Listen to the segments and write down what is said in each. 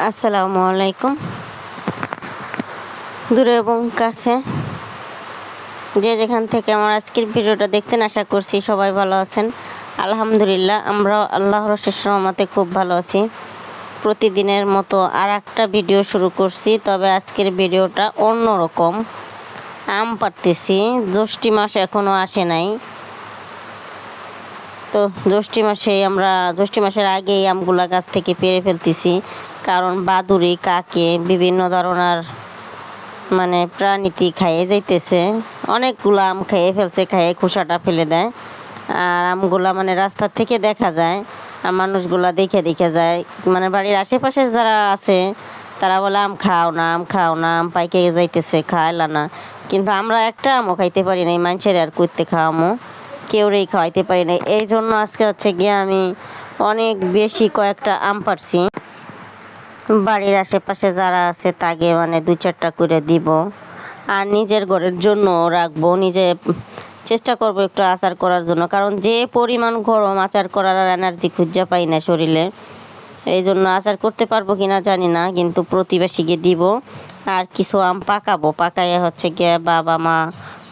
আসসালামু আলাইকুম। দূরে এবং কাছে যে যেখান থেকে আমার আজকের ভিডিওটা দেখছেন, আশা করছি সবাই ভালো আছেন। আলহামদুলিল্লাহ আমরা আল্লাহর শেষ রহমতে খুব ভালো আছি। প্রতিদিনের মতো আর একটা ভিডিও শুরু করছি, তবে আজকের ভিডিওটা অন্যরকম। আম পারতেছি জ্যৈষ্ঠী মাস এখনও আসে নাই। তো জ্যৈষ্ঠী মাসে আমরা, জ্যৈষ্ঠী মাসের আগেই আমগুলা গাছ থেকে পেরে ফেলতেছি। কারণ বাদুড়ি, কাকে বিভিন্ন ধরনের মানে প্রাণীতি খাইয়ে যাইতেছে। অনেকগুলো আম খেয়ে ফেলছে, খাইয়ে খোসাটা ফেলে দেয়। আর আমগুলা মানে রাস্তা থেকে দেখা যায়, আর মানুষগুলা দেখে দেখে যায়। মানে বাড়ির আশেপাশে যারা আছে, তারা বলে, আম খাও না, আম খাও না, আম পাইকে যাইতেছে, খাইলা না। কিন্তু আমরা একটা আমও খাইতে পারি না এই মানুষের আর করতে খাওয়ামো কেউরেই খাওয়াইতে পারি না এই জন্য আজকে হচ্ছে গিয়ে আমি অনেক বেশি কয়েকটা আম পারছি। বাড়ির আশেপাশে যারা আছে তাকে মানে দু চারটা করে দিব। আর নিজের ঘরের জন্য রাখব, নিজে চেষ্টা করব একটু আচার করার জন্য। কারণ যে পরিমাণ গরম আচার করার আর এনার্জি খুঁজা পাই না শরীরে। এই জন্য আচার করতে পারব কিনা জানি না, কিন্তু প্রতিবেশীকে দিব। আর কিছু আম পাকাবো, পাকাইয়া হচ্ছে গিয়ে বাবা, মা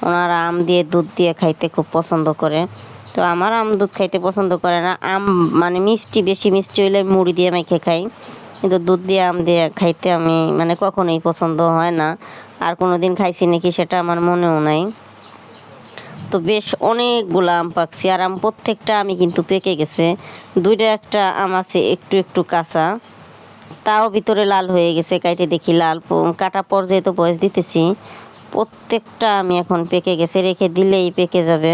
ওনারা আম দিয়ে দুধ দিয়ে খাইতে খুব পছন্দ করে। তো আমার আম দুধ খাইতে পছন্দ করে না। আম মানে মিষ্টি, বেশি মিষ্টি হইলে মুড়ি দিয়ে মেখে খাই। কিন্তু দুধ দিয়ে, আম দিয়ে খাইতে আমি মানে কখনোই পছন্দ হয় না। আর কোনো দিন খাইছি নাকি সেটা আমার মনেও নাই। তো বেশ অনেকগুলো আম পাকছি, আর আম প্রত্যেকটা আমি কিন্তু পেকে গেছে। দুইটা একটা আম আছে একটু একটু কাঁচা। তাও ভিতরে লাল হয়ে গেছে, কাইটে দেখি লাল কাটা পর্যায়ে তো বয়স দিতেছি। প্রত্যেকটা আমি এখন পেকে গেছে, রেখে দিলেই পেকে যাবে।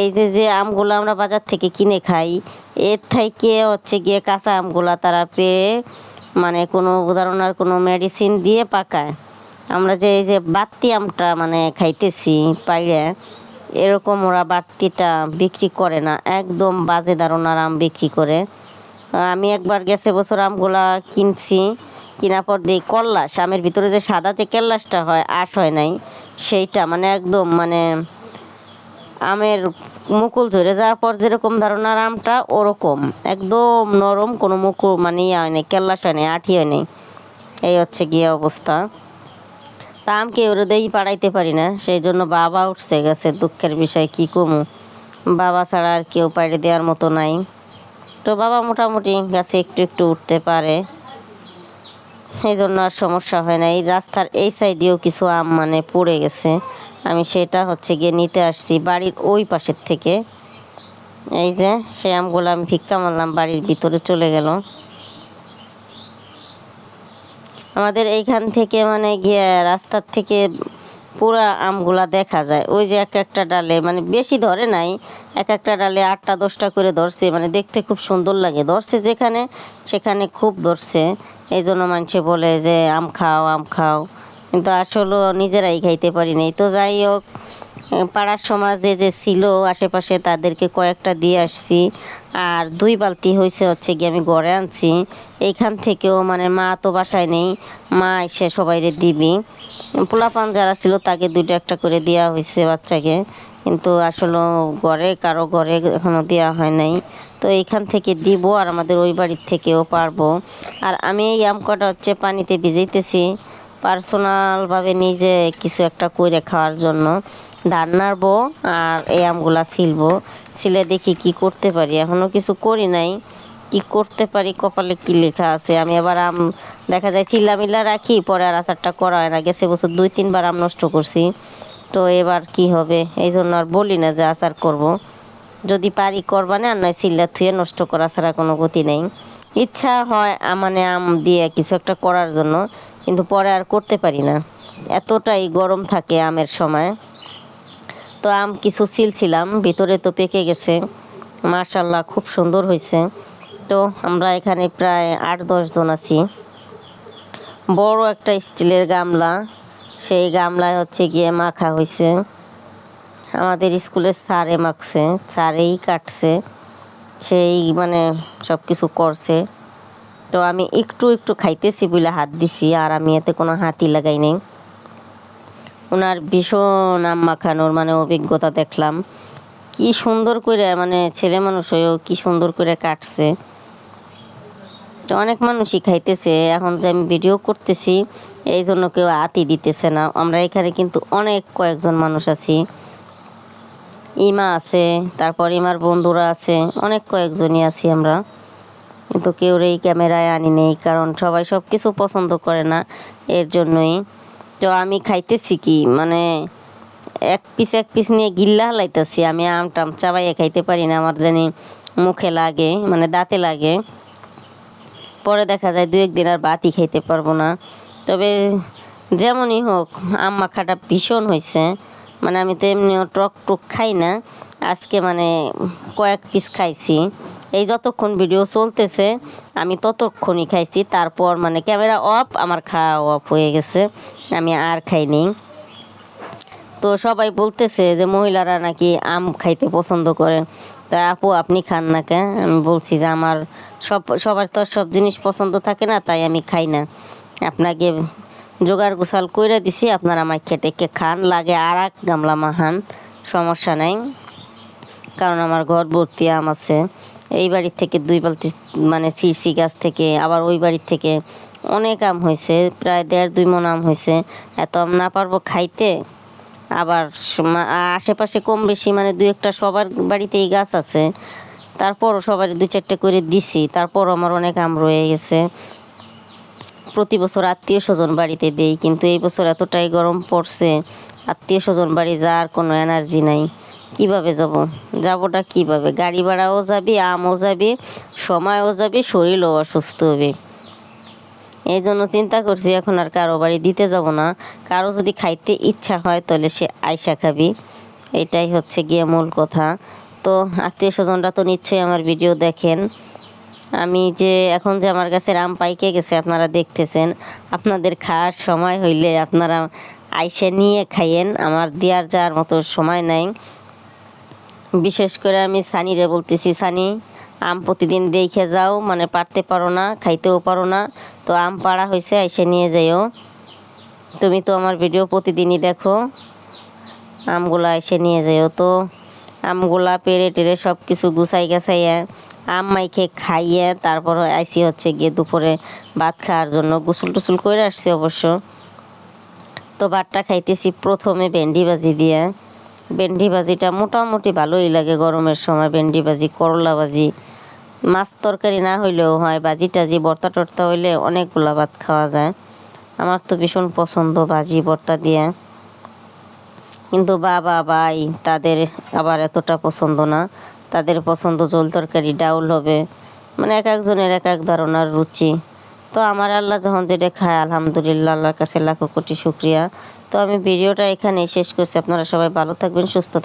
এই যে যে আমগুলো আমরা বাজার থেকে কিনে খাই, এর থেকে হচ্ছে গিয়ে কাঁচা আমগুলা তারা পেয়ে মানে কোনো উদাহরণের কোনো মেডিসিন দিয়ে পাকায়। আমরা যে, এই যে বাড়তি আমটা মানে খাইতেছি পাইরে, এরকম ওরা বাড়তিটা বিক্রি করে না, একদম বাজে দারুণার আম বিক্রি করে। আমি একবার গেছে বছর আমগুলা কিনছি কিনা পর দিই কল্লাস, আমের ভিতরে যে সাদা যে কেল্লাসটা হয়, আশ হয় নাই, সেইটা মানে একদম মানে আমের মুকুল ঝরে যাওয়ার পর যেরকম ধারণার আমটা, ওরকম। একদম নরম, কোনো মুকুল মানে ইয়ে হয় নাই, কেল্লাস হয় নাই, আঠি হয় নাই। এই হচ্ছে গিয়ে অবস্থা। তা আমকে ওরে দেই পাড়াইতে পারি না, সেই জন্য বাবা উঠছে গেছে, দুঃখের বিষয়, কি কমু? বাবা ছাড়া আর কেউ পাড়ে দেওয়ার মতো নাই। তো বাবা মোটামুটি গাছে, একটু একটু উঠতে পারে। এই জন্য আর সমস্যা হয় না। এই রাস্তার এই সাইডেও কিছু আম মানে পড়ে গেছে। আমি সেটা হচ্ছে গিয়ে নিতে আসছি বাড়ির ওই পাশের থেকে। এই যে সেই আমগুলো আমি ভিক্ষা মারলাম, বাড়ির ভিতরে চলে গেল। আমাদের এইখান থেকে মানে গিয়ে রাস্তার থেকে পুরা আমগুলা দেখা যায়। ওই যে এক একটা ডালে মানে বেশি ধরে নাই, এক একটা ডালে আটটা, দশটা করে ধরছে মানে দেখতে খুব সুন্দর লাগে। ধরছে যেখানে, সেখানে খুব ধরছে। এই জন্য মানুষে বলে যে, আম খাও আম খাও। কিন্তু আসলে নিজেরাই খাইতে পারি নাই। তো যাই হোক পাড়ার সমাজে যে ছিল, আশেপাশে তাদেরকে কয়েকটা দিয়ে আসছি। আর দুই বালতি হয়েছে হচ্ছে গিয়ে আমি ঘরে আনছি। এইখান থেকেও মানে মা তো বাসায় নেই, মা এসে সবাইরে দিবি। পোলাপান যারা ছিল তাকে দুইটা একটা করে দেওয়া হয়েছে বাচ্চাকে। কিন্তু আসলে ঘরে কারও ঘরে এখনও দেওয়া হয় নাই। তো এইখান থেকে দিব আর আমাদের ওই বাড়ির থেকেও পারব। আর আমি এই আম কটা হচ্ছে পানিতে ভিজাইতেছি। পার্সোনালভাবে নিজে কিছু একটা করে খাওয়ার জন্য। ধান নাড়বো আর এই আমগুলা ছিলবো। ছিলে দেখি কি করতে পারি? এখনও কিছু করি নাই। কি করতে পারি? কপালে কি লেখা আছে? আমি আবার আম, দেখা যায় চিল্লামিল্লা রাখি, পরে আর আচারটা করা হয় না। গেছে বছর দুই, তিনবার আম নষ্ট করছি। তো এবার কি হবে? এই জন্য আর বলি না যে আচার করব। যদি পারি করবা না, আর নয় চিল্লা থুয়ে নষ্ট করা ছাড়া কোনো গতি নেই। ইচ্ছা হয় মানে আম দিয়ে কিছু একটা করার জন্য, কিন্তু পরে আর করতে পারি না। এতটাই গরম থাকে আমের সময়। তো আম, কিছু ছিলছিলাম ভিতরে তো পেকে গেছে। মাশাল্লাহ খুব সুন্দর হয়েছে। তো আমরা এখানে প্রায় আট, দশ জন আছি। বড় একটা স্টিলের গামলা। সেই গামলায় হচ্ছে গিয়ে মাখা হয়েছে। আমাদের স্কুলের সারে মাখছে সারেই কাটছে। সেই মানে সব কিছু করছে। তো আমি একটু একটু খাইতেছি বলে হাত দিছি, আর আমি এতে কোনো হাতি লাগাই নাই। ওনার ভীষণ আম মাখানোর মানে অভিজ্ঞতা দেখলাম। কি সুন্দর করে মানে ছেলে মানুষ হয়েও কি সুন্দর করে কাটছে। অনেক মানুষই খাইতেছে, এখন যে আমি ভিডিও করতেছি, এই জন্য কেউ আতি দিতেছে না। আমরা এখানে কিন্তু অনেক কয়েকজন মানুষ আছি। ইমা আছে, তারপর ইমার বন্ধুরা আছে, অনেক কয়েকজনই আছি আমরা। কিন্তু কেউ এই ক্যামেরায় আনি নেই, কারণ সবাই সব কিছু পছন্দ করে না, এর জন্যই। তো আমি খাইতেছি কি? মানে এক পিস এক পিস নিয়ে গিল্লা হালাইতেছি। আমি আম টাম চাবাইয়ে খাইতে পারি না। আমার জানি মুখে লাগে মানে দাঁতে লাগে। পরে দেখা যায় দু একদিন আর বাতি খাইতে পারব না। তবে যেমনই হোক আম মাখাটা ভীষণ হয়েছে মানে আমি তো এমনিও টক টক খাই না। আজকে মানে কয়েক পিস খাইছি। এই যতক্ষণ ভিডিও চলতেছে, আমি ততক্ষণই খাইছি। তারপর মানে ক্যামেরা অফ আমার খাওয়া অফ হয়ে গেছে। আমি আর খাইনি তো সবাই বলতেছে যে মহিলারা নাকি আম খাইতে পছন্দ করে। তা আপু, আপনি খান না কেন আমি বলছি যে আমার সব, সবার তো সব জিনিস পছন্দ থাকে না, তাই আমি খাই না। আপনাকে জোগাড় গোসাল কইরা দিছি, আপনারা আমায় খেটে কে খান? লাগে আর এক গামলা মাহান সমস্যা নাই। কারণ আমার ঘর ভর্তি আম আছে। এই বাড়ির থেকে দুই বালতি মানে চিরসি গাছ থেকে, আবার ওই বাড়ির থেকে অনেক আম হয়েছে, প্রায় দেড় দুই মন আম হয়েছে। এত আম না পারব খাইতে। আবার আশেপাশে কম বেশি মানে দু একটা সবার বাড়িতেই গাছ আছে। তারপরও সবার দু চারটে করে দিছি। তারপরও আমার অনেক আম রয়ে গেছে। প্রতি বছর আত্মীয় স্বজন বাড়িতে দেই, কিন্তু এই বছর এতটাই গরম পড়ছে, আত্মীয় স্বজন বাড়ি যাওয়ার কোনো এনার্জি নাই। কীভাবে যাব? যাবোটা কীভাবে? গাড়ি ভাড়াও যাবি, আমও যাবি, সময়ও যাবি, শরীরও অসুস্থ হবে। এই জন্য চিন্তা করছি এখন আর কারও বাড়ি দিতে যাব না। কারও যদি খাইতে ইচ্ছা হয় তাহলে সে আয়সা খাবি। এটাই হচ্ছে গিয়ে মূল কথা। তো আত্মীয় স্বজনরা তো নিশ্চয়ই আমার ভিডিও দেখেন। আমি যে এখন যে আমার কাছে আম পাইকে গেছে, আপনারা দেখতেছেন। আপনাদের খাওয়ার সময় হইলে আপনারা আইসে নিয়ে খাইয়েন। আমার দেওয়ার যাওয়ার মতো সময় নাই। বিশেষ করে আমি সানিরে বলতেছি, সানি, আম প্রতিদিন দেখে যাও মানে পারতে পারো না, খাইতেও পারো না, তো আম পাড়া হয়েছে এসে নিয়ে যাইও। তুমি তো আমার ভিডিও প্রতিদিনই দেখো, আমগুলা এসে নিয়ে যাইও। তো আমগুলা পেরে টেরে সব কিছু গুছাই গাছাইয়া আম মাইখে খাইয়ে তারপর আইসি হচ্ছে গিয়ে দুপুরে ভাত খাওয়ার জন্য। গোসল টুসুল করে আসছি অবশ্য। তো ভাতটা খাইতেছি প্রথমে ভেন্ডি ভাজি দিয়ে। ভেন্ডি ভাজিটা মোটামুটি ভালোই লাগে গরমের সময় ভেন্ডি ভাজি করলা ভাজি মাছ তরকারি না হইলেও হয় ভাজি টাজি ভর্তা টর্তা হইলে অনেকগুলা ভাত খাওয়া যায়। আমার তো ভীষণ পছন্দ ভাজি ভর্তা দিয়ে। কিন্তু বাবা, ভাই, তাদের আবার এতটা পছন্দ না। তাদের পছন্দ জল তরকারি, ডাউল হবে। মানে এক একজনের এক এক ধরনের রুচি। তো আমার আল্লাহ যখন যেটা খায়, আলহামদুলিল্লাহ, আল্লাহর কাছে লাখো কোটি শুক্রিয়া। তো আমি ভিডিওটা এখানেই শেষ করছি। আপনারা সবাই ভালো থাকবেন, সুস্থ থাকবেন।